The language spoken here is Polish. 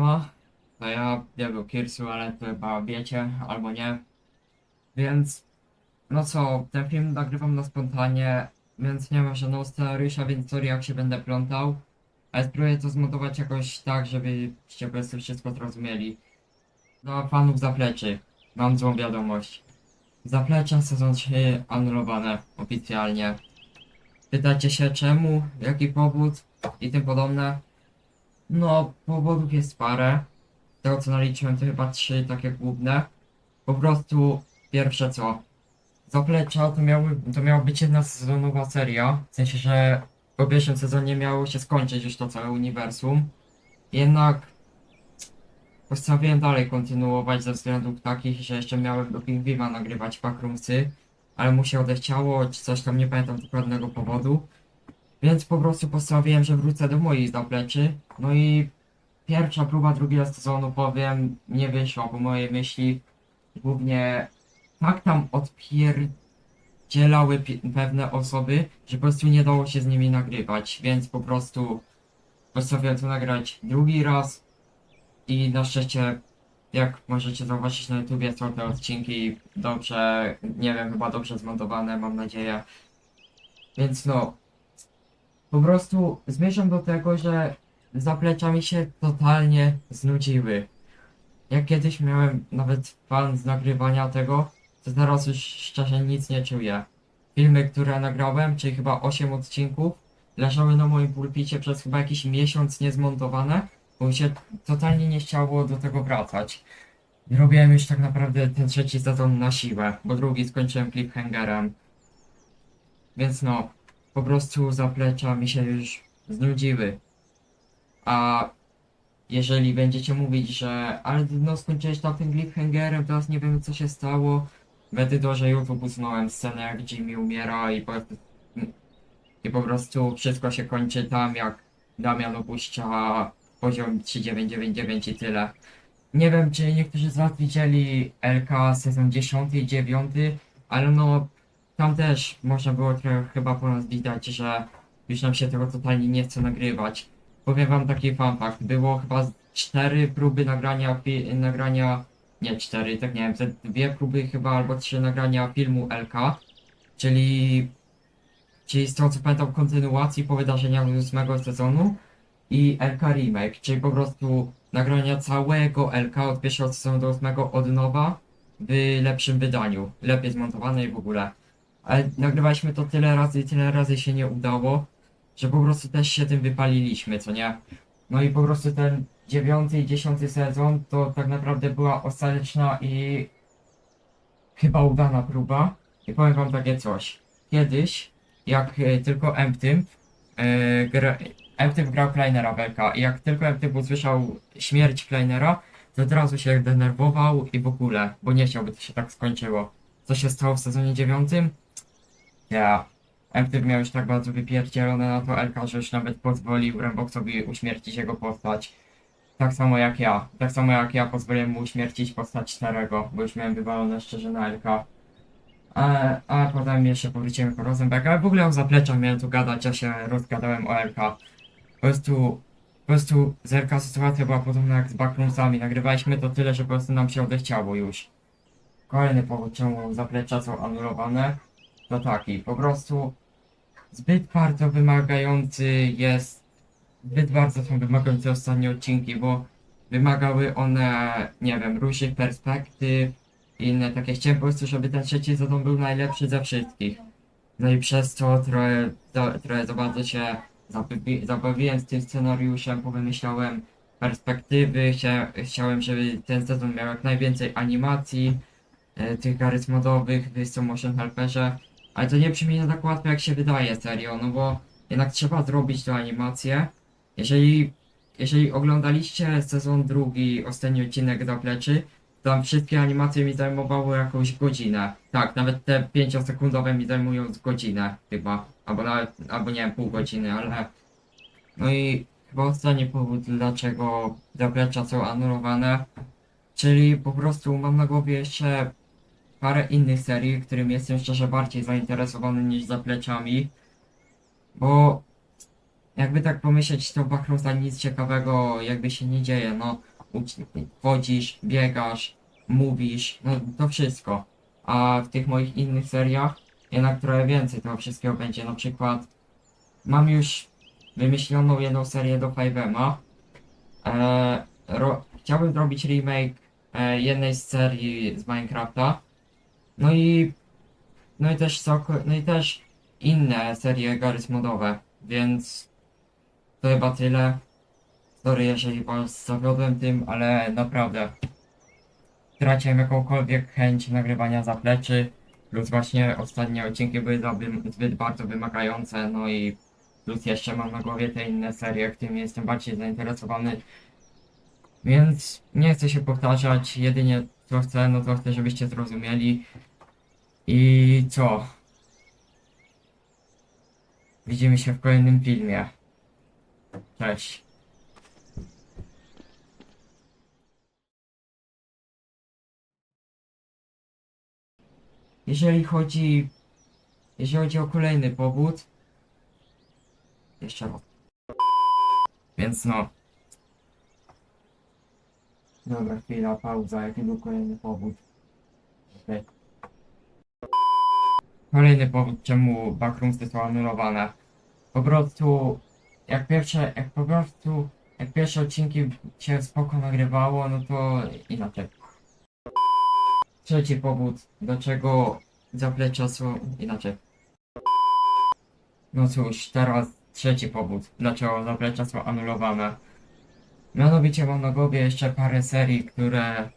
Siema, to ja, Diego Kirsu, ale to chyba wiecie, albo nie. Więc, no co, ten film nagrywam na spontanie, więc nie ma żadnego scenariusza, więc sorry jak się będę plątał. Ale spróbuję to zmontować jakoś tak, żebyście po prostu wszystko zrozumieli. Dla fanów zapleczy, mam złą wiadomość. Zaplecza sezon 3 anulowane oficjalnie. Pytacie się czemu, jaki powód i tym podobne. No, powodów jest parę. Tego co naliczyłem to chyba trzy takie główne. Po prostu pierwsze co. Zaplecza to, miały, to miała być jedna sezonowa seria. W sensie, że po pierwszym sezonie miało się skończyć już to całe uniwersum. Jednak postanowiłem dalej kontynuować ze względów takich, że jeszcze miałem do Pingwima nagrywać backroomsy, ale mu się odechciało, czy coś tam, nie pamiętam dokładnego powodu. Więc po prostu postanowiłem, że wrócę do moich zapleczy. No i pierwsza próba drugiego sezonu, powiem, nie wyszła, bo moje myśli głównie tak tam odpierdzielały pi- pewne osoby, że po prostu nie dało się z nimi nagrywać, więc po prostu postanowiłem to nagrać drugi raz i na szczęście, jak możecie zauważyć na YouTubie, są te odcinki dobrze, nie wiem, chyba dobrze zmontowane, mam nadzieję. Więc no, po prostu zmierzam do tego, że zaplecza mi się totalnie znudziły. Jak kiedyś miałem nawet fan z nagrywania tego, to teraz już szczerze nic nie czuję. Filmy, które nagrałem, czyli chyba 8 odcinków, leżały na moim pulpicie przez chyba jakiś miesiąc niezmontowane, bo mi się totalnie nie chciało do tego wracać. Robiłem już tak naprawdę ten trzeci sezon na siłę, bo drugi skończyłem cliffhangerem. Więc no, po prostu zaplecza mi się już znudziły. A jeżeli będziecie mówić, że ale no skończyłeś tam tym cliffhangerem, teraz nie wiem co się stało, to, że YouTube usunąłem scenę jak Jimmy umiera i po, i po prostu wszystko się kończy tam jak Damian opuszcza poziom 3999 i tyle. Nie wiem czy niektórzy z was widzieli LK sezon 10 i 9, ale no tam też można było trochę chyba po nas widać, że już nam się tego totalnie nie chce nagrywać. Powiem wam taki fun fact, było chyba cztery próby nagrania, nagrania, nie cztery, tak nie wiem, ze dwie próby chyba albo trzy nagrania filmu LK, czyli, czyli z tego co pamiętam kontynuacji po wydarzeniach z ósmego sezonu i LK Remake, czyli po prostu nagrania całego LK od pierwszego sezonu do ósmego od nowa w lepszym wydaniu, lepiej zmontowane i w ogóle. Ale nagrywaliśmy to tyle razy i tyle razy się nie udało, że po prostu też się tym wypaliliśmy, co nie? No i po prostu ten dziewiąty i dziesiąty sezon to tak naprawdę była ostateczna i chyba udana próba. I powiem wam takie coś. Kiedyś, jak e, tylko Emptym, e, gra, grał Kleinera Belka i jak tylko Emptym usłyszał śmierć Kleinera, to od razu się denerwował i w ogóle, bo nie chciałby to się tak skończyło. Co się stało w sezonie dziewiątym? Ja. Emptyw miał już tak bardzo wypierdzielone na to Elka, że już nawet pozwolił Remboxowi uśmiercić jego postać. Tak samo jak ja. Tak samo jak ja pozwoliłem mu uśmiercić postać Starego, bo już miałem wywalone szczerze na Elka. A, a potem jeszcze powróciłem po Rosenberga, ale w ogóle o zapleczach miałem tu gadać, ja się rozgadałem o Elka. Po prostu, po prostu z Elka sytuacja była podobna jak z Backroomsami. Nagrywaliśmy to tyle, że po prostu nam się odechciało już. Kolejny powód, czemu zaplecza są anulowane, to taki, po prostu zbyt bardzo wymagający jest, zbyt bardzo są wymagające ostatnie odcinki, bo wymagały one, nie wiem, różnych perspektyw i inne takie. Chciałem po prostu, żeby ten trzeci sezon był najlepszy ze wszystkich. No i przez to trochę, za, trochę za bardzo się zabawi, zabawiłem z tym scenariuszem, powymyślałem perspektywy, chcia, chciałem, żeby ten sezon miał jak najwięcej animacji, e, tych charyzmodowych w motion helperze, ale to nie brzmi tak łatwo jak się wydaje, serio, no bo jednak trzeba zrobić tę animację. Jeżeli, jeżeli oglądaliście sezon drugi, ostatni odcinek Zapleczy, tam wszystkie animacje mi zajmowały jakąś godzinę. Tak, nawet te 5-sekundowe mi zajmują godzinę chyba, albo nawet, albo nie wiem, pół godziny, ale... No i chyba ostatni powód, dlaczego Zaplecza są anulowane, czyli po prostu mam na głowie jeszcze parę innych serii, którym jestem szczerze bardziej zainteresowany niż zapleczami, bo jakby tak pomyśleć, to w Backroomsa nic ciekawego jakby się nie dzieje, no chodzisz, biegasz, mówisz, no to wszystko. A w tych moich innych seriach jednak trochę więcej tego wszystkiego będzie. Na przykład mam już wymyśloną jedną serię do 5M'a. E, chciałbym zrobić remake e, jednej z serii z Minecrafta. No i no i też Soko, no i też inne serie Garys modowe, więc to chyba tyle. Sorry, jeżeli was zawiodłem tym, ale naprawdę traciłem jakąkolwiek chęć nagrywania zapleczy, plus właśnie ostatnie odcinki były zbyt bardzo wymagające, no i plus jeszcze mam na głowie te inne serie, którymi jestem bardziej zainteresowany, więc nie chcę się powtarzać, jedynie co chcę, no to chcę, żebyście zrozumieli i co? Widzimy się w kolejnym filmie. Cześć. Jeżeli chodzi... Jeżeli chodzi o kolejny powód... Jeszcze raz. Więc no... Dobra, chwila, pauza. Jaki był kolejny powód? Okej. Kolejny powód, czemu backroomsy są anulowane. Po prostu, jak pierwsze, jak po prostu, jak pierwsze odcinki się spoko nagrywało, no to inaczej. Trzeci powód, dlaczego zaplecza są inaczej. No cóż, teraz trzeci powód, dlaczego zaplecza są anulowane. Mianowicie mam na głowie jeszcze parę serii, które,